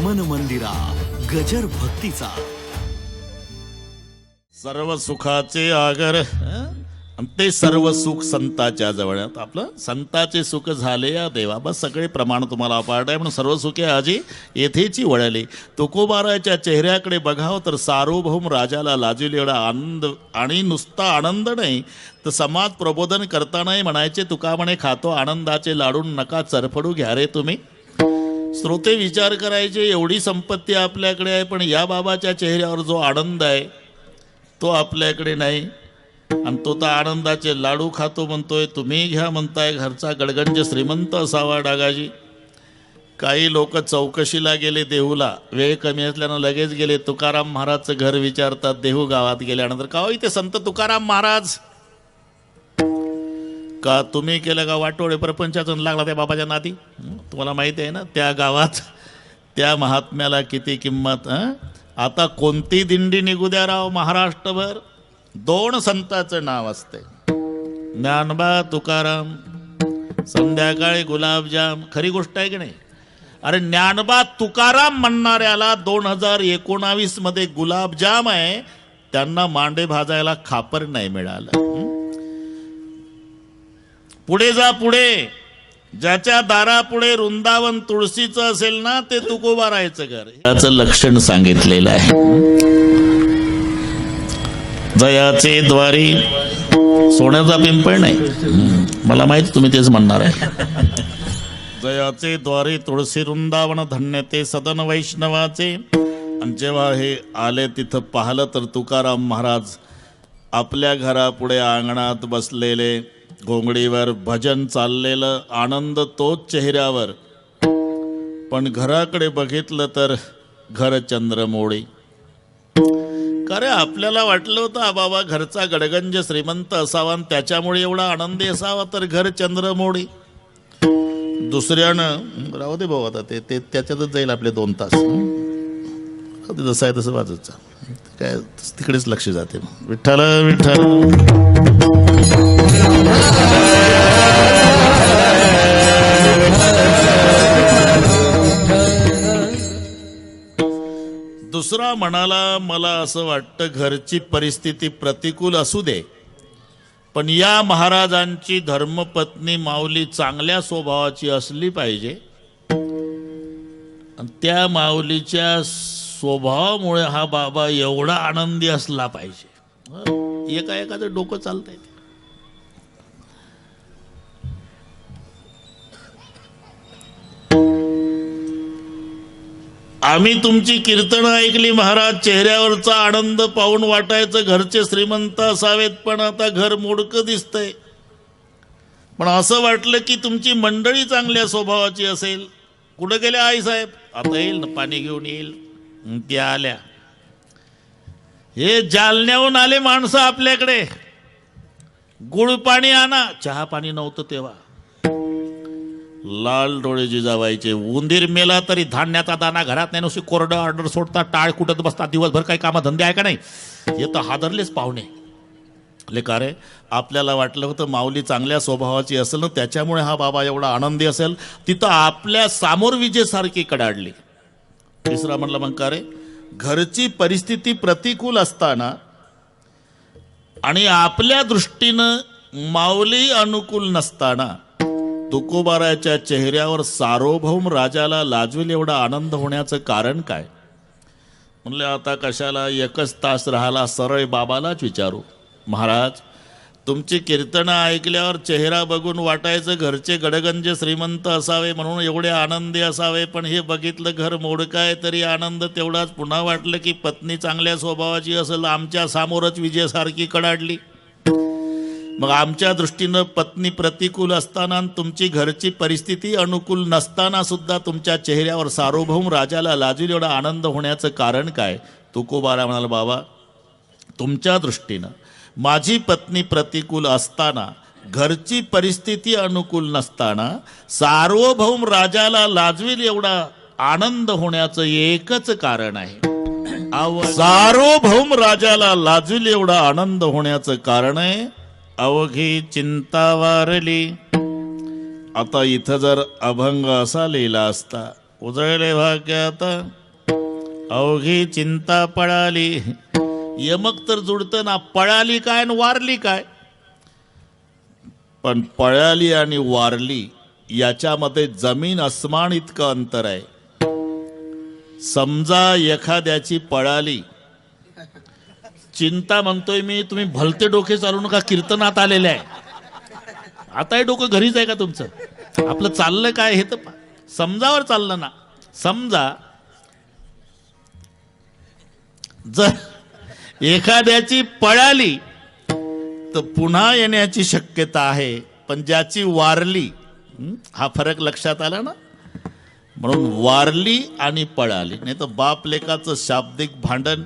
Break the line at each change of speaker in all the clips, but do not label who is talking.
मन मंदिरा गजर भक्तीचा.
सर्व सुखाचे आगर ते सर्व सुख संताच्या जवळ. आपलं संताचे सुख झाले या देवा. बस सगळे प्रमाण तुम्हाला पाठ आहे. म्हणून सर्व सुखे आजी. येथेची वळली. तुकोबाराच्या चेहऱ्याकडे बघावं तर सार्वभौम राजाला लाजविल एवढा आनंद आणि नुसता आनंद नाही. तर समाज प्रबोधन करतानाही म्हणायचे तुका म्हणे खातो आनंदाचे लाडून नका चरफडू घ्या रे तुम्ही. श्रोते विचार करायचे एवढी संपत्ती आपल्याकडे आहे पण या बाबाच्या चेहऱ्यावर जो आनंद आहे तो आपल्याकडे नाही. आणि तो तर आनंदाचे लाडू खातो म्हणतोय तुम्ही घ्या म्हणताय घरचा गडगंज श्रीमंत असावा डागाजी. काही लोक चौकशीला गेले देहूला वेळ कमी असल्यानं लगेच गेले तुकाराम महाराजचं घर विचारतात देहू गावात गेल्यानंतर का हो इथे संत तुकाराम महाराज का तुम्ही केलं का वाटोळे प्रपंचातून लागला त्या बाबाच्या नाती? तुम्हाला माहिती आहे ना त्या गावात त्या महात्म्याला किती किंमत आता कोणती दिंडी निघू द्या राव महाराष्ट्रभर? दोन संताचं नाव असते. ज्ञानबा तुकाराम संध्याकाळी गुलाबजाम खरी गोष्ट आहे की नाही? अरे ज्ञानबा तुकाराम म्हणणाऱ्याला दोन हजार एकोणावीसमध्ये गुलाबजाम आहे त्यांना मांडे भाजायला खापर नाही मिळालं. पुढे जा पुढे. ज्याच्या दारापुढे वृंदावन तुळशीचं असेल ना ते तुकोबा राहायचं घर त्याचं लक्षण सांगितलेलं आहे. जयाचे द्वारी सोन्याचा पिंपळ नाही. मला माहिती तुम्ही तेच म्हणणार आहे. जयाचे द्वारे तुळशी वृंदावन धन्य ते सदन वैष्णवाचे. आणि जेव्हा हे आले तिथं पाहिलं तर तुकाराम महाराज आपल्या घरापुढे अंगणात बसलेले. घोंगडीवर भजन चाललेलं आनंद तोच चेहऱ्यावर. पण घराकडे बघितलं तर घर चंद्रमोळी अरे आपल्याला वाटलं होतं बाबा घरचा गडगंज श्रीमंत असावा आणि त्याच्यामुळे एवढा आनंदी असावा तर घर चंद्रमोळी दुसऱ्यानं राहू दे भाऊ आता ते ते त्याच्यातच जाईल आपले दोन तास. जसं आहे तसं वाजत जा. काय तिकडेच लक्ष जाते. विठ्ठल विठ्ठल. दुसरा म्हणाला मला असं वाटतं घरची परिस्थिती प्रतिकूल असू दे. पण या महाराजांची धर्मपत्नी माऊली चांगल्या स्वभावाची असली पाहिजे. त्या माऊलीच्या स्वभावामुळे हा बाबा एवढा आनंदी असला पाहिजे. एका एकाचं डोकं चालतंय आम्ही तुमची कीर्तनं ऐकली महाराज. चेहऱ्यावरचा आनंद पाहून वाटायचं घरचे श्रीमंत असावेत पण आता घर मोडकं दिसतंय. पण असं वाटलं की तुमची मंडळी चांगल्या स्वभावाची असेल. कुठं गेल्या आई साहेब? आता येईल ना पाणी घेऊन येईल. त्या आल्या. हे जालन्याहून आले माणसं आपल्याकडे. गुळ पाणी आणा. चहा पाणी नव्हतं तेव्हा. लाल डोळे जिजाबाईचे. उंदीर मेला तरी धान्याचा दाना घरात नाही नुसती कोरडं ऑर्डर सोडता टाळ कुटत बसतात. दिवसभर काही कामं धंदे आहे का नाही? हे तर हादरलेच पाहुणे. ले का रे? आपल्याला वाटलं होतं माऊली चांगल्या स्वभावाची असेल ना त्याच्यामुळे हा बाबा एवढा आनंदी असेल. तिथं आपल्या सामोर विजेसारखी कडाडली. तिसरा म्हणलं मग का रे? घरची परिस्थिती प्रतिकूल असताना आणि आपल्या दृष्टीनं माऊली अनुकूल नसताना तुकोबाराच्या चेहऱ्यावर सार्वभौम राजाला लाजवेल एवढा आनंद होण्याचं कारण काय? म्हणले आता कशाला एकच तास राहिला सरळ बाबालाच विचारू. महाराज तुमची कीर्तनं ऐकल्यावर चेहरा बघून वाटायचं घरचे गडगंज श्रीमंत असावे म्हणून एवढे आनंदी असावे पण हे बघितलं घर मोडकं आहे तरी आनंद तेवढाच. पुन्हा वाटलं की पत्नी चांगल्या स्वभावाची असेल आमच्या समोरच विजयासारखी कडाडली. मग आमच्या दृष्टीनं पत्नी प्रतिकूल असताना तुमची घरची परिस्थिती अनुकूल नसताना सुद्धा तुमच्या चेहऱ्यावर सार्वभौम राजाला लाजून एवढा आनंद होण्याचं कारण काय? तुकोबारा म्हणाला बाबा तुमच्या दृष्टीनं माझी पत्नी प्रतिकूल असताना घरची परिस्थिती अनुकूल नसताना सार्वभौम राजाला लाजवील एवढा आनंद होण्याचं एकच कारण आहे. सार्वभौम राजाला लाजवील एवढा आनंद होण्याचं कारण आहे अवघी चिंता वारली. आता इथं जर अभंग असा लिहिला असता उजळले भाग्य आता. अवघी चिंता पळाली. यमक तर जुडतं ना पळाली काय आणि वारली काय? पण पळाली आणि वारली याच्यामध्ये जमीन अस्मान इतकं अंतर आहे. समजा एखाद्याची पळाली चिंता म्हणतोय मी तुम्ही भलते डोके चालू नका कीर्तनात आलेले आहे. आता हे डोकं घरीच आहे का तुमचं? आपलं चाललं काय हे तर समजावर चाललं ना. समजा जर एखाद्याची पळाली तर पुन्हा येण्याची शक्यता आहे पण ज्याची वारली हा फरक लक्षात आला ना? म्हणून वारली आणि पळाली. नाही तर बाप लेकाचं शाब्दिक भांडण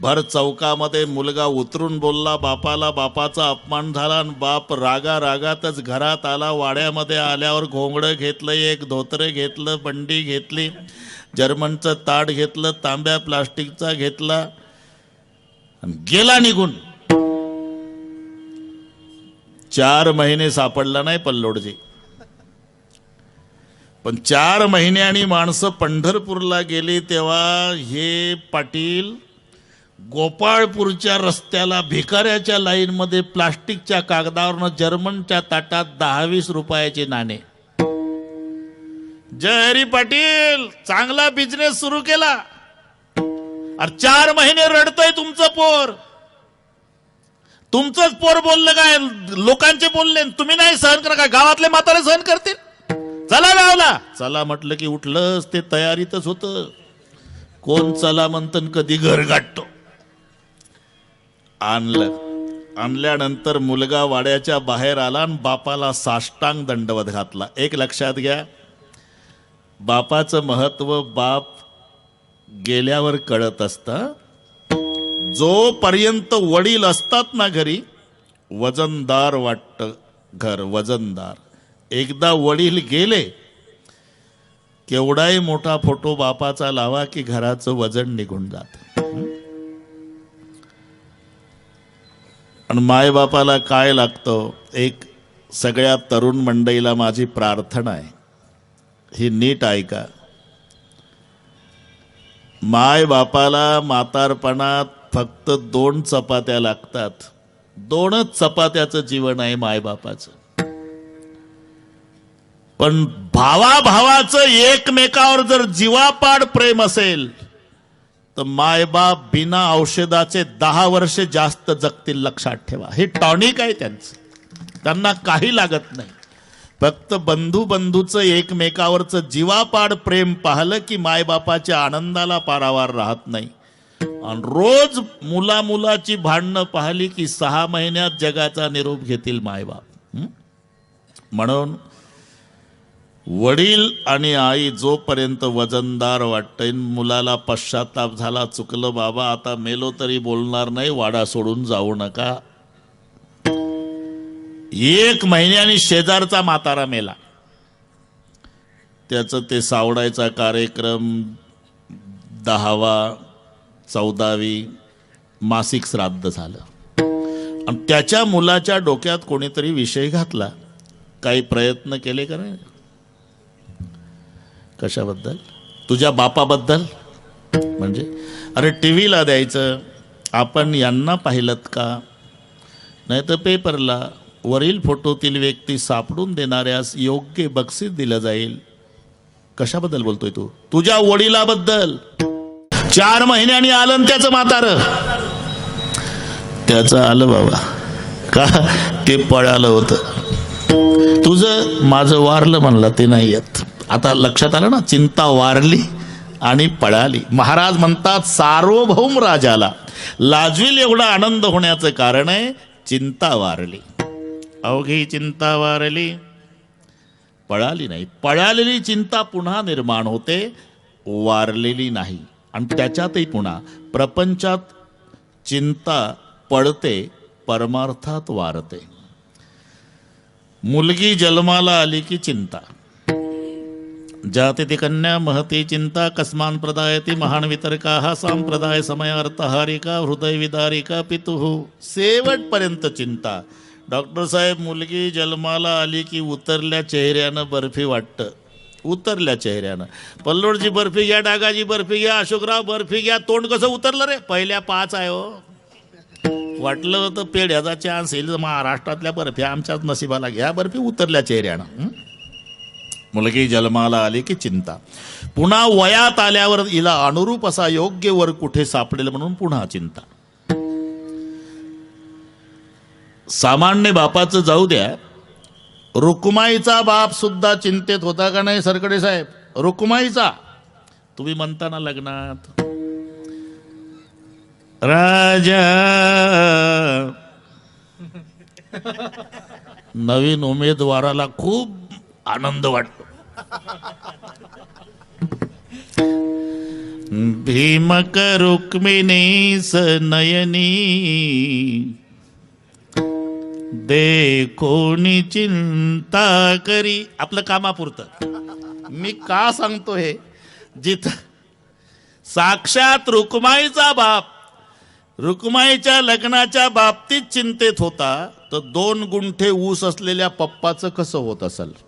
भर चौकामध्ये मुलगा उतरून बोलला बापाला बापाचा अपमान झाला आणि बाप रागा रागातच घरात आला. वाड्यामध्ये आल्यावर घोंगडं घेतलं एक धोतरं घेतलं बंडी घेतली जर्मनचं ताट घेतलं तांब्या प्लास्टिकचा घेतला गेला निघून. चार महिने सापडला नाही पल्लोडजी. पण चार महिन्यांनी माणसं पंढरपूरला गेली तेव्हा हे पाटील गोपाळपूरच्या रस्त्याला भिकाऱ्याच्या लाईनमध्ये प्लास्टिकच्या कागदावरनं जर्मनच्या ताटात दहावीस रुपयाचे नाणे. जय हरी पाटील! चांगला बिझनेस सुरू केला. अरे चार महिने रडतय तुमचं पोर. तुमचंच पोर बोललं काय? लोकांचे बोलले. तुम्ही नाही सहन करा काय? गावातले म्हातारे सहन करतील. चला गावला. चला म्हटलं की उठलंच ते तयारीतच होत. कोण चला म्हणतं कधी घर गाठतो. आणलं. आणल्यानंतर मुलगा वाड्याच्या बाहेर आला आणि बापाला साष्टांग दंडवत घातला. एक लक्षात घ्या बापाचं महत्त्व बाप गेल्यावर कळत असतं. जोपर्यंत वडील असतात ना घरी वजनदार वाटतं घर वजनदार. एकदा वडील गेले केवढाही मोठा फोटो बापाचा लावा की घराचं वजन निघून जात. आणि मायबापाला काय लागतं? एक सगळ्या तरुण मंडईला माझी प्रार्थना आहे. ही नीट ऐका. मायबापाला म्हातारपणात फक्त दोन चपात्या लागतात. दोनच चपात्याचं जीवन आहे मायबापाचं. पण भावाभावाचं एकमेकावर जर जीवापाड प्रेम असेल तर मायबाप बिना औषधाचे दहा वर्षे जास्त जगतील लक्षात ठेवा. हे टॉनिक आहे त्यांचं. त्यांना काही लागत नाही. फक्त बंधू बंधूचं एकमेकावरचं जीवापाड प्रेम पाहलं की मायबापाच्या आनंदाला पारावार राहत नाही. आणि रोज मुला मुलाची भांडणं पाहिली की सहा महिन्यात जगाचा निरोप घेतील मायबाप. हं? म्हणून वडील आणि आई जोपर्यंत वजनदार वाटतंय मुलाला पश्चाताप झाला चुकलं बाबा आता मेलो तरी बोलणार नाही वाडा सोडून जाऊ नका. एक महिन्याने शेजारचा म्हातारा मेला. त्याचं ते सावडायचा कार्यक्रम दहावा चौदावी मासिक श्राद्ध झालं. आणि त्याच्या मुलाच्या डोक्यात कोणीतरी विषय घातला. काही प्रयत्न केले का नाही? कशाबद्दल? तुझ्या बापाबद्दल? म्हणजे? अरे टी व्हीला द्यायचं. आपण यांना पाहिलं का? नाही तर पेपरला वरील फोटोतील व्यक्ती सापडून देणाऱ्यास योग्य बक्षीस दिलं जाईल. कशाबद्दल बोलतोय तू? तुझ्या वडिलाबद्दल. चार महिन्यांनी आलं त्याचं म्हातार. त्याचं आलं बाबा. का? ते पळालं होतं. तुझं माझं वारलं म्हणलं ते नाही येत. आता लक्षात आलं ना चिंता वारली आणि पळाली. महाराज म्हणतात सार्वभौम राजाला लाजवील एवढा आनंद होण्याचं कारण आहे चिंता वारली. अवघी चिंता वारली. पळाली नाही. पळालेली चिंता पुन्हा निर्माण होते वारलेली नाही. आणि त्याच्यातही पुन्हा प्रपंचात चिंता पडते परमार्थात वारते. मुलगी जन्माला आली की चिंता. जाते कन्या महती चिंता कस्मान प्रदायति महान वितरका सांप्रदाय संप्रदाय समयार्थहारिका हृदय विदारिका पितुः। शेवटपर्यंत चिंता। डॉक्टर साहेब मुलगी जन्माला आली की उतरल्या चेहऱ्यानं बर्फी वाटतं. उतरल्या चेहऱ्यानं. पल्लोडची बर्फी घ्या डागाची बर्फी घ्या अशोकराव बर्फी घ्या तोंड कसं उतरलं रे? पहिल्या पाच आहे हो. वाटलं होतं पेढ्याचा चान्स येईल महाराष्ट्रातल्या बर्फ्या आमच्याच नशिबाला घ्या बर्फी उतरल्या चेहऱ्यानं. मुलगी जन्माला आली की चिंता पुन्हा वयात आल्यावर हिला अनुरूप असा योग्य वर कुठे सापडेल म्हणून पुन्हा चिंता सामान्य बापाचं जाऊ द्या रुक्माईचा बाप सुद्धा चिंतेत होता का नाही सरकडे साहेब रुक्माईचा तुम्ही म्हणता ना लग्नात राजा नवीन उमेदवाराला खूप आनंद वाटतो. भीमक रुक्मिणी नयनी कोणी चिंता करी. आपलं कामापुरतं. मी का सांगतो हे? जिथं साक्षात रुक्माईचा बाप रुक्माईच्या लग्नाच्या बाबतीत चिंतेत होता तर दोन गुंठे ऊस असलेल्या पप्पाचं कसं होत असेल?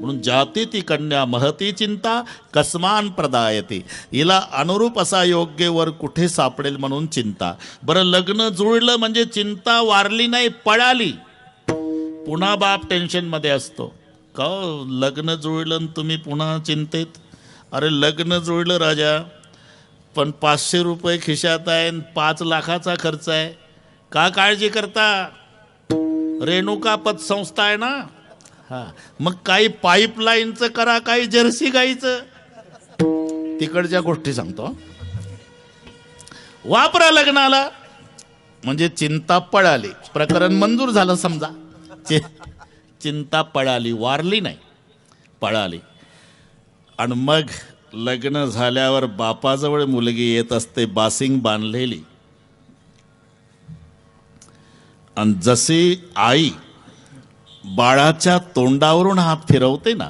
म्हणून जाती ती कन्या महती चिंता कस्मान प्रदायते. हिला अनुरूप असा योग्य वर कुठे सापडेल म्हणून चिंता. बरं लग्न जुळलं म्हणजे चिंता वारली नाही पळाली. पुन्हा बाप टेन्शनमध्ये असतो. का लग्न जुळलं आणि तुम्ही पुन्हा चिंतेत? अरे लग्न जुळलं राजा पण पाचशे रुपये खिशात आहे आणि पाच लाखाचा खर्च आहे. का काळजी करता? रेणुका पतसंस्था आहे ना? हा. मग काही पाईपलाईनचं करा काही जर्सी गाईचं. तिकडच्या गोष्टी सांगतो. वापरा लग्नाला. म्हणजे चिंता पळाली. प्रकरण मंजूर झालं समजा. चि- चिंता पळाली वारली नाही. पळाली. आणि मग लग्न झाल्यावर बापाजवळ मुलगी येत असते बासिंग बांधलेली. आणि जशी आई बाळाच्या तोंडावरून हात फिरवते ना.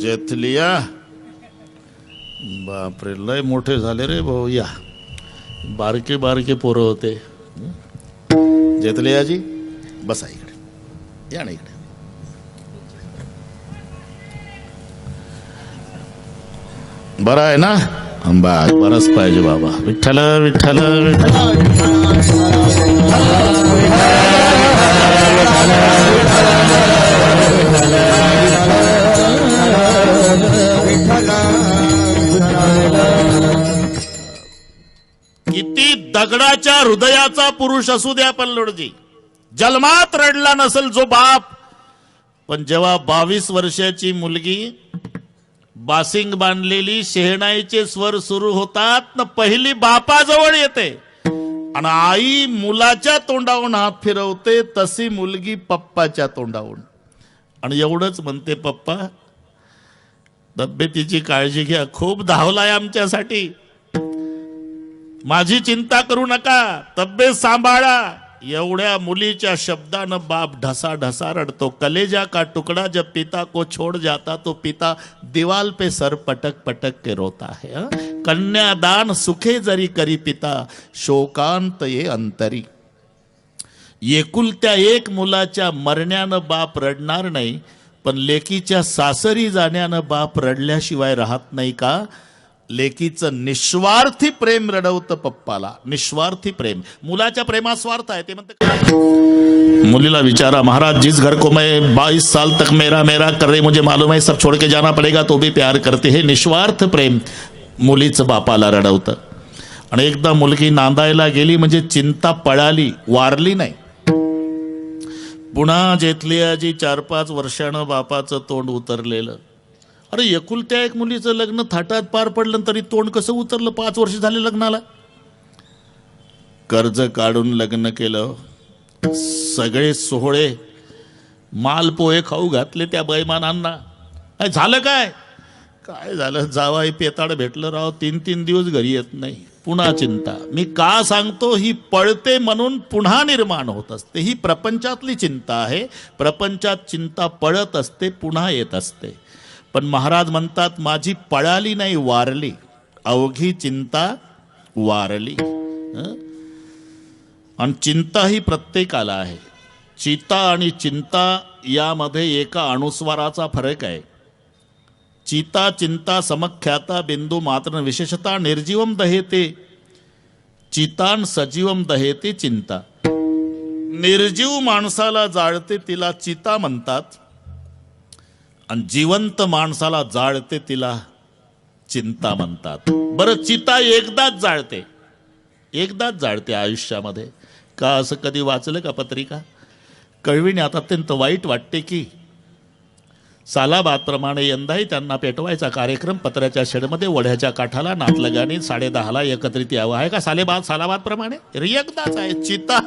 जेथलिया. बापरे लय मोठे झाले रे भाऊ या. बारके बारके पोरं होते. जेथलियाजी बसा इकडे. या ना इकडे. बरं आहे ना? बस बरंच पाहिजे बाबा. विठ्ठल विठ्ठल विठ्ठल. किती दगडाच्या हृदयाचा पुरुष असू द्या पल्लोडजी जन्मात रडला नसेल जो बाप पण जेव्हा बावीस वर्षाची मुलगी बासिंग बांधलेली शेहणाईचे स्वर सुरू होतात न पहिली बापाजवळ येते. आणि आई मुलाच्या तोंडावरून हात फिरवते तशी मुलगी पप्पाच्या तोंडावरून. आणि एवढंच म्हणते पप्पा तब्येतीची काळजी घ्या खूप धावलाय आमच्यासाठी. माझी चिंता करू नका तब्येत सांभाळा. एवढ्या मुलीच्या शब्दानं बाप ढसा ढसा रडतो. कलेजा का तुकडा जब पिता को छोड़ जाता तो पिता दीवाल पे सर पटक पटक के रोता है कन्यादान सुखे जरी करी पिता शोकांत ये अंतरी। एकुलत्या एक मुलाच्या मरण्यानं बाप रडणार नाही पण लेकीच्या सासरी जाण्यानं बाप रडल्याशिवाय राहत नाही का? लेकीचं निस्वार्थी प्रेम रडवतं पप्पाला. निस्वार्थी प्रेम. मुलाच्या प्रेमात स्वार्थ आहे ते म्हणते मुलीला विचारा महाराज जिस घर को मैं बाईस साल तक मेरा मेरा कर रही मुझे मालूम है सब छोड़ के जाना पड़ेगा तो भी प्यार करते हे। निस्वार्थ प्रेम मुलीचं बापाला रडवतं. आणि एकदा मुलगी नांदायला गेली म्हणजे चिंता पळाली वारली नाही. पुन्हा जेथलियाजी चार पाच वर्षानं बापाचं तोंड उतरलेलं. अरे एकुलत्या एक मुलीचं लग्न थाटात पार पडलं तरी तोंड कसं उतरलं? पाच वर्ष झाले लग्नाला. कर्ज काढून लग्न केलं. सगळे सोहळे मालपोहे खाऊ घातले त्या बैमानांना. काय झालं काय? काय झालं? जावाई पेताड भेटलं राव तीन तीन दिवस घरी येत नाही. पुन्हा चिंता. मी का सांगतो? ही पळते म्हणून पुन्हा निर्माण होत असते. ही प्रपंचातली चिंता आहे. प्रपंचात चिंता पळत असते पुन्हा येत असते. पण महाराज म्हणतात माझी पळाली नाही वारली. अवघी चिंता वारली. आणि चिंता ही प्रत्येकाला आहे. चिता आणि चिंता यामध्ये एका अनुस्वाराचा फरक आहे. चिता चिंता समख्याता बिंदू मात्र विशेषता निर्जीवम दहेते. चितान सजीवम दहेते चिंता. निर्जीव माणसाला जाळते तिला चिता म्हणतात. आणि जिवंत माणसाला जाळते तिला चिंता म्हणतात. बरं चिता एकदाच जाळते. एकदाच जाळते आयुष्यामध्ये. का असं कधी वाचलं का पत्रिका? कळविण्यात अत्यंत वाईट वाटते की सालाबादप्रमाणे यंदाही त्यांना पेटवायचा कार्यक्रम पत्र्याच्या शेडमध्ये वढ्याच्या काठाला नातलगाने साडे दहाला एकत्रित यावं. आहे का सालेबाद सालाबादप्रमाणे एकदाच आहे. चिता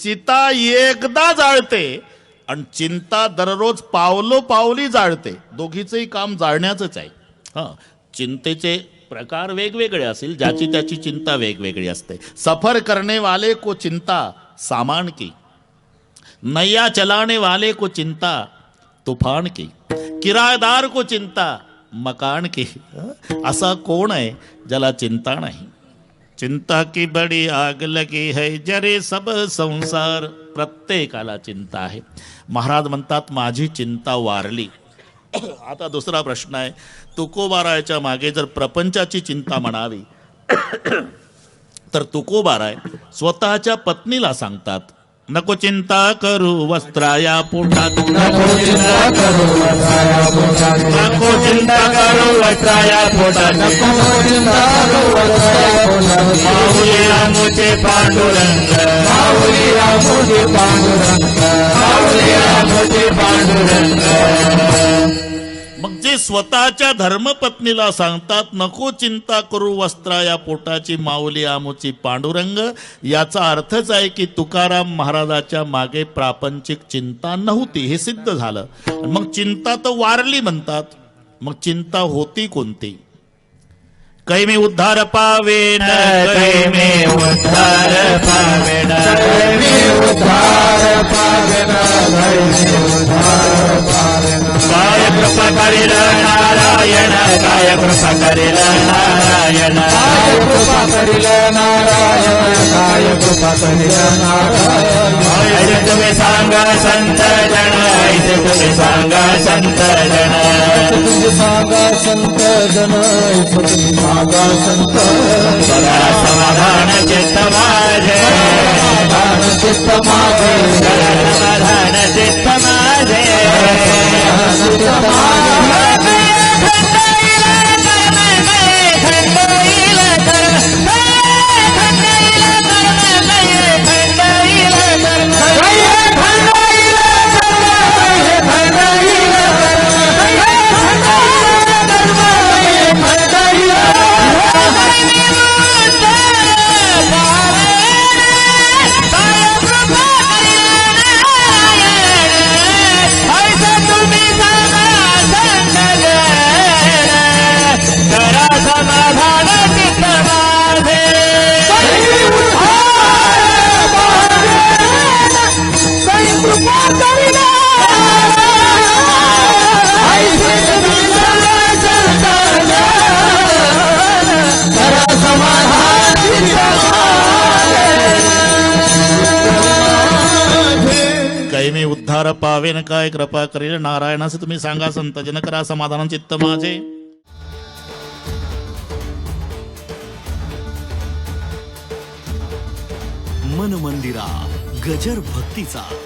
चिता एकदा जाळते. आणि चिंता दररोज पावलो पावली जाळते. दोघीचंही काम जाळण्याचंच आहे. हां चिंतेचे प्रकार वेगवेगळे असतील ज्याची त्याची चिंता वेगवेगळी असते. सफर करने वाले को चिंता सामान की. नैया चलाने वाले को चिंता तुफान की. किरायदार को चिंता मकान की. असा कोण आहे ज्याला चिंता नाही? चिंता की बडी आग लगी है जरे सब संसार. प्रत्येकाला चिंता आहे. महाराज म्हणतात माझी चिंता वारली. आता दुसरा प्रश्न आहे. तुकोबारायच्या मागे जर प्रपंचाची चिंता म्हणावी तर तुकोबाराय स्वतःच्या पत्नीला सांगतात नको चिंता करू वस्त्राया पोटात. नको चिंता करू वस्त्राया पोटात. रामोचे पांडुरंग माऊली रामोचे पांडुरंग माऊली रामोचे पांडुरंग मग जे स्वतःच्या धर्मपत्नीला सांगतात नको चिंता करू वस्त्रा या पोटाची माऊली आमुची पांडुरंग. याचा अर्थच आहे की तुकाराम महाराजाच्या मागे प्रापंचिक चिंता नव्हती हे सिद्ध झालं. मग चिंता तर वारली म्हणतात. मग चिंता होती कोणती? कै मी उद्धार पावेन कै मी उद्धार पावेन काय कृपा करील नारायण काय कृपा करील नारायण ऐसे तुम्ही सांगा संत जन ऐसे तुम्ही सांगा संत जन
सांगा संत जन तुम्ही सांगा संत
बरा समाधान चित्त माझे
समाधान चित्त माझे
समाधान चित्त माझे
चित्त माझे
उद्धार काय कृपा करील नारायणास तुम्ही सांगा संत जन करा समाधान चित्त माझे.
मन मंदिरा गजर भक्तीचा.